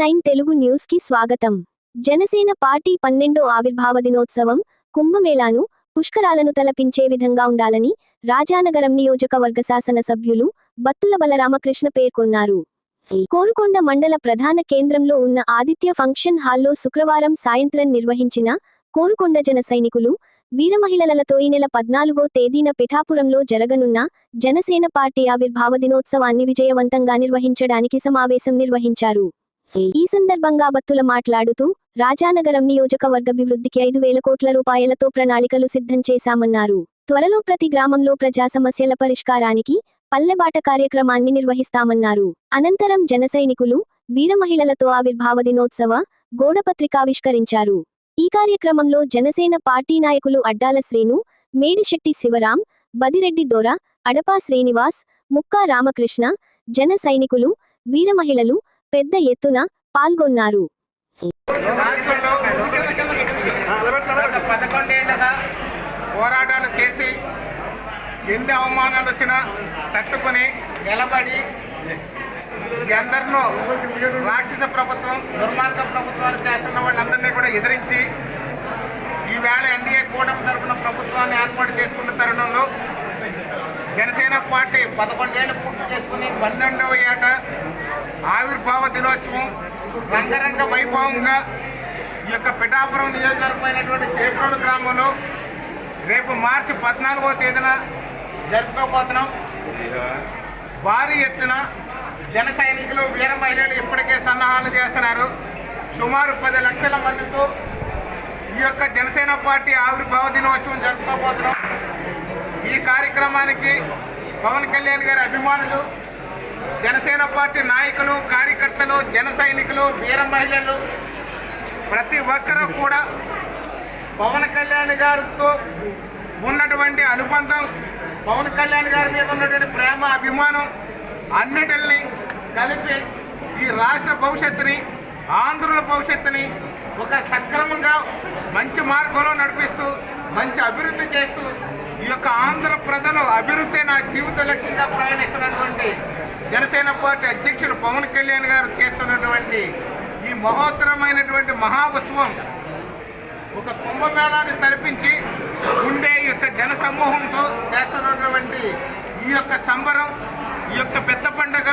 Nine Telugu న్యూస్కి స్వాగతం. Janasena party పన్నెండో ఆవిర్భావ దినోత్సవం కుంభమేళాను పుష్కరాలను తలపించే విధంగా ఉండాలని రాజానగరం నియోజకవర్గ శాసన సభ్యులు బత్తుల బలరామకృష్ణ పేర్కొన్నారు. కోరుకొండ మండల ప్రధాన కేంద్రంలో ఉన్న ఆదిత్య ఫంక్షన్ హాల్లో శుక్రవారం సాయంత్రం నిర్వహించిన కోరుకొండ జన సైనికులు వీరమహిళలతో ఈ నెల పద్నాలుగో తేదీన పిఠాపురంలో జరగనున్న జనసేన పార్టీ ఆవిర్భావ దినోత్సవాన్ని విజయవంతంగా నిర్వహించడానికి సమావేశం నిర్వహించారు. ఈ సందర్భంగా బత్తుల మాట్లాడుతూ రాజానగరం నియోజకవర్గభివృద్ధికి ఐదు వేల కోట్ల రూపాయలతో ప్రణాళికలు సిద్ధం చేశామన్నారు. త్వరలో ప్రతి గ్రామంలో ప్రజా సమస్యల పరిష్కారానికి పల్లెబాట కార్యక్రమాన్ని నిర్వహిస్తామన్నారు. అనంతరం జన సైనికులు వీర మహిళలతో ఆవిర్భావ దినోత్సవ గోడపత్రికావిష్కరించారు ఈ కార్యక్రమంలో జనసేన పార్టీ నాయకులు అడ్డాల శ్రీను మేడిశెట్టి శివరాం బదిరెడ్డి దొర అడపా శ్రీనివాస్ ముక్కా రామకృష్ణ జన సైనికులు వీర మహిళలు పెద్ద ఎత్తున పాల్గొన్నారు. పోరాటాలు చేసి ఎన్ని అవమానాలు వచ్చినా తట్టుకొని నిలబడి ఎందరినో రాక్షస ప్రభుత్వం దుర్మార్గ ప్రభుత్వాలు చేస్తున్న వాళ్ళందరినీ కూడా ఎదిరించి ఈవేళ ఎన్డీఏ కూటమి తరఫున ప్రభుత్వాన్ని ఏర్పాటు చేసుకున్న తరుణంలో జనసేన పార్టీ పదకొండేళ్ళు పూర్తి చేసుకుని పన్నెండవ ఏట ఆవిర్భావ దినోత్సవం రంగరంగ వైభవంగా ఈ యొక్క పిఠాపురం నియోజకవర్గమైనటువంటి చేపరోడు గ్రామంలో రేపు మార్చి పద్నాలుగో తేదీన జరుపుకోబోతున్నాం. భారీ ఎత్తున జన సైనికులు వీర మహిళలు ఇప్పటికే సన్నాహాలు చేస్తున్నారు. సుమారు పది లక్షల మందితో ఈ యొక్క జనసేన పార్టీ ఆవిర్భావ దినోత్సవం జరుపుకోబోతున్నాం. ఈ కార్యక్రమానికి పవన్ కళ్యాణ్ గారి అభిమానులు జనసేన పార్టీ నాయకులు కార్యకర్తలు జన సైనికులు వీర మహిళలు ప్రతి ఒక్కరూ కూడా పవన్ కళ్యాణ్ గారితో ఉన్నటువంటి అనుబంధం పవన్ కళ్యాణ్ గారి మీద ఉన్నటువంటి ప్రేమ అభిమానం అన్నిటిని కలిపి ఈ రాష్ట్ర భవిష్యత్తుని ఆంధ్రుల భవిష్యత్తుని ఒక సక్రమంగా మంచి మార్గంలో నడిపిస్తూ మంచి అభివృద్ధి చేస్తూ ఈ యొక్క ఆంధ్ర ప్రజలు అభివృద్ధి నా జీవిత లక్ష్యంగా ప్రయాణిస్తున్నటువంటి జనసేన పార్టీ అధ్యక్షుడు పవన్ కళ్యాణ్ గారు చేస్తున్నటువంటి ఈ మహోత్తరమైనటువంటి మహా ఉత్సవం ఒక కుంభమేళాన్ని తలపించి ఉండే ఈ యొక్క జన సమూహంతో చేస్తున్నటువంటి ఈ యొక్క సంబరం ఈ యొక్క పెద్ద పండుగ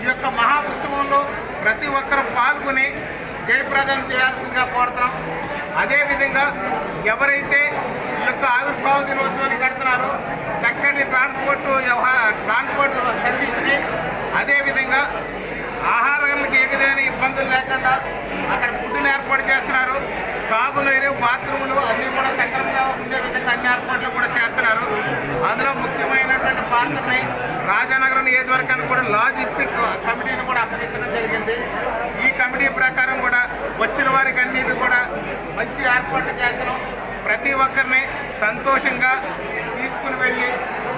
ఈ యొక్క మహా ఉత్సవంలో ప్రతి ఒక్కరు పాల్గొని జయప్రదం చేయాల్సిందిగా కోరుతాం అదేవిధంగా ఎవరైతే ఈ యొక్క ఆవిర్భావ దినోత్సవాన్ని కడుతున్నారో చక్కటి ట్రాన్స్పోర్ట్ వ్యవహార ట్రాన్స్పోర్ట్ అదేవిధంగా ఆహారానికి ఏ విధమైన ఇబ్బందులు లేకుండా అక్కడ ఫుడ్ని ఏర్పాటు చేస్తున్నారు. తాగునీరు బాత్రూములు అన్నీ కూడా సక్రమంగా ఉండే విధంగా అన్ని ఏర్పాట్లు కూడా చేస్తున్నారు. అందులో ముఖ్యమైనటువంటి పాత్రని రాజానగరం నియోజకవర్గానికి కూడా లాజిస్టిక్ కమిటీని కూడా అప్పగించడం జరిగింది. ఈ కమిటీ ప్రకారం కూడా వచ్చిన వారికి అన్నిటి కూడా మంచి ఏర్పాట్లు చేస్తున్నాం. ప్రతి ఒక్కరిని సంతోషంగా తీసుకుని వెళ్ళి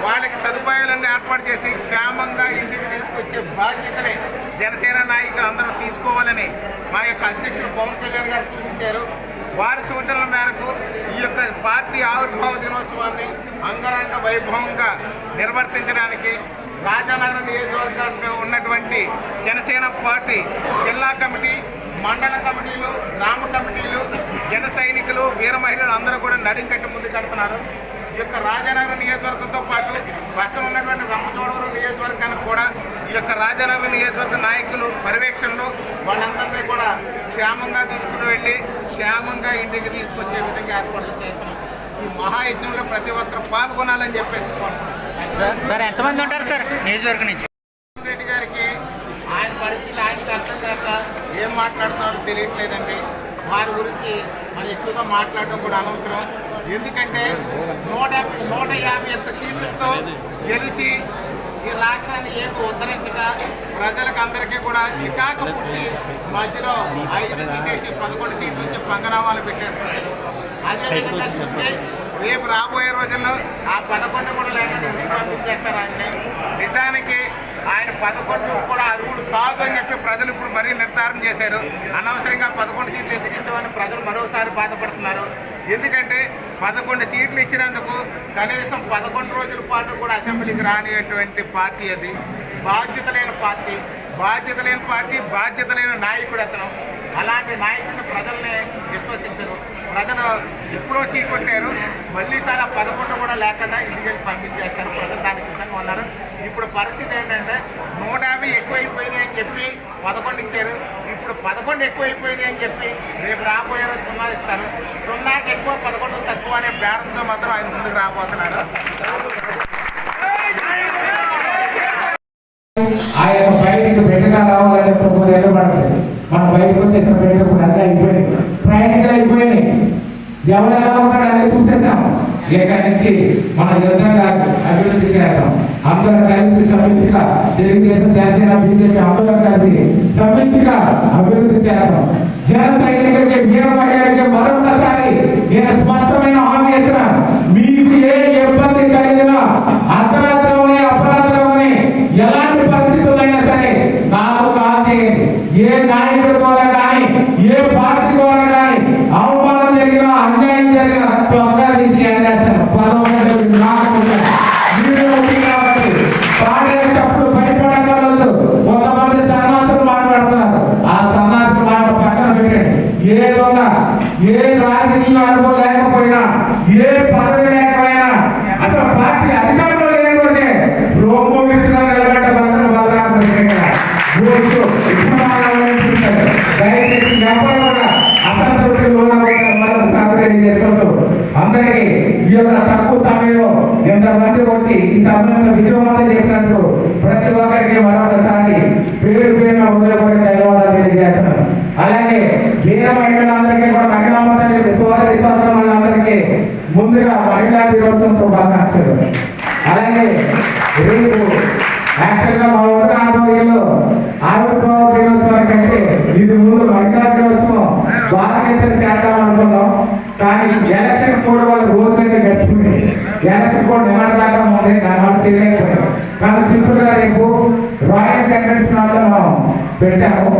వాళ్ళకి సదుపాయాలన్నీ ఏర్పాటు చేసి క్షేమంగా ఇంటికి తీసుకొచ్చే బాధ్యతని జనసేన నాయకులు అందరూ తీసుకోవాలని మా యొక్క అధ్యక్షుడు పవన్ కళ్యాణ్ గారు సూచించారు. వారి సూచనల మేరకు ఈ యొక్క పార్టీ ఆవిర్భావ దినోత్సవాన్ని అంగరంగ వైభవంగా నిర్వర్తించడానికి రాజానగరం నియోజకవర్గంలో ఉన్నటువంటి జనసేన పార్టీ జిల్లా కమిటీ మండల కమిటీలు గ్రామ కమిటీలు జన సైనికులు వీర మహిళలు అందరూ కూడా నడింకట్టు ముందు కడుతున్నారు. ఈ యొక్క రాజానగరం నియోజకవర్గం పాటు పక్కన ఉన్నటువంటి రంపచోడవరం నియోజకవర్గానికి కూడా ఈ యొక్క రాజానగరం నియోజకవర్గ నాయకులు పర్యవేక్షణలో వాళ్ళందరినీ కూడా క్షేమంగా తీసుకుని వెళ్ళి క్షేమంగా ఇంటికి తీసుకొచ్చే విధంగా ఏర్పాట్లు చేస్తున్నాం. ఈ మహాయజ్ఞంలో ప్రతి ఒక్కరు పాల్గొనాలని చెప్పేసి సార్ ఎంతమంది ఉంటారు సార్? నియోజకవర్గం నుంచి. రెడ్డి గారికి ఆయన పరిస్థితి ఆయనకి అర్థం కాక ఏం మాట్లాడుతున్నారో తెలియట్లేదండి. వారి గురించి మరి ఎక్కువగా మాట్లాడడం కూడా అనవసరం. ఎందుకంటే నూట నూట యాభై ఒక్క సీట్లతో గెలిచి ఈ రాష్ట్రాన్ని ఏమి ఉద్ధరించక ప్రజలకు అందరికీ కూడా చికాకు పుట్టి మధ్యలో ఐదు తీసేసి పదకొండు సీట్ల నుంచి పంగనామాలు పెట్టారు. అదేవిధంగా చూస్తే రేపు రాబోయే రోజుల్లో ఆ పదకొండు కూడా లేకుండా పంపించేస్తారు నిజానికి ఆయన పదకొండు కూడా అర్హుడు కాదు అని చెప్పి ప్రజలు ఇప్పుడు మరీ నిర్ధారణ చేశారు. అనవసరంగా పదకొండు సీట్లు ఎదిగించామని ప్రజలు మరోసారి బాధపడుతున్నారు. ఎందుకంటే పదకొండు సీట్లు ఇచ్చినందుకు కనీసం పదకొండు రోజుల పాటు కూడా అసెంబ్లీకి రానిటువంటి పార్టీ అది. బాధ్యత లేని పార్టీ. బాధ్యత లేని పార్టీ బాధ్యత లేని నాయకుడు అతను. అలాంటి నాయకుడిని ప్రజల్ని విశ్వసించరు. ప్రజలు ఎప్పుడో చీకొట్టారు. మళ్ళీ చాలా పదకొండు కూడా లేకుండా ఇంటికి పంపించేస్తారు ప్రజలు దానికి సిద్ధంగా ఉన్నారు. ఇప్పుడు పరిస్థితి ఏంటంటే నూట యాభై ఎక్కువైపోయినాయి అని చెప్పి పదకొండు ఇచ్చారు. ఇప్పుడు పదకొండు ఎక్కువైపోయినాయి అని చెప్పి రేపు రాబోయే రోజు సున్నా ఇస్తారు. సున్నాకి ఎక్కువ పదకొండు తక్కువ అనే బేరంతో మాత్రం ఆయన ముందుకు రాబోతున్నారు. ఆ యొక్క బయటికి బిడ్డగా ప్రభుత్వం నిలబడుతుంది మనం బయటకు వచ్చేసిన బిడ్డ ఇప్పుడు అన్నీ అయిపోయింది. ప్రయాణికులు అయిపోయినాయి. ఎవరు ఎలా ఉన్నాడు అదే చూసేసాం ఇక్కడి నుంచి? మన యుద్ధంగా అభివృద్ధి చేద్దాం. అందరం కలిసి సమిష్టిగా తెలుగుదేశం జనసేన బీజేపీ అందరం కలిసి సమిష్టిగా అభివృద్ధి చేద్దాం. జన సైనికులకి వీర మహిళలకి మరొకసారి నేను ఏ ఏ రాజకీయ అనుభవం లేకపోయినా ఏ పదవి లేకపోయినా అసలు పార్టీ అధికారంలో లేకపోతే రోము విచ్చిన నిలబడ్డ భద్ర దయచేసి కూడా అసంతృప్తి అందరికీ ఈ యొక్క తక్కువ సమయంలో ఎంతమంది వచ్చి ఈ సమయంలో విజయవంతం చేసినట్టు ప్రతి ఒక్కరికి మరొకసారి పేరు పేరున హృదయపూర్వక ధన్యవాదాలు తెలియజేస్తున్నాను. అలాగే వీర మహిళలందరికీ కూడా మహిళా మండలి సోదరి సోదరులందరికీ ముందుగా మహిళా దినోత్సవం శుభాకాంక్షలు. అలాగే రేపు యాక్చువల్గా మా ఉత్తర ఆధ్వర్యంలో ఆవిర్భావ దినోత్సవం కంటే ఇది ముందు మహిళా దినోత్సవం. బాధ్యతలు చేద్దాం అనుకున్నాం. కానీ ఎలక్షన్ కోడ్ వాళ్ళ రోజు కంటే గడిచిపోయింది. ఎలక్షన్ కోడ్ నిన్నటి దాకా ఉంది దాని వల్ల చేయలేకపోయాం. కానీ సింపుల్గా రేపు రాయల్ కంటెంట్స్ మనం పెట్టాము.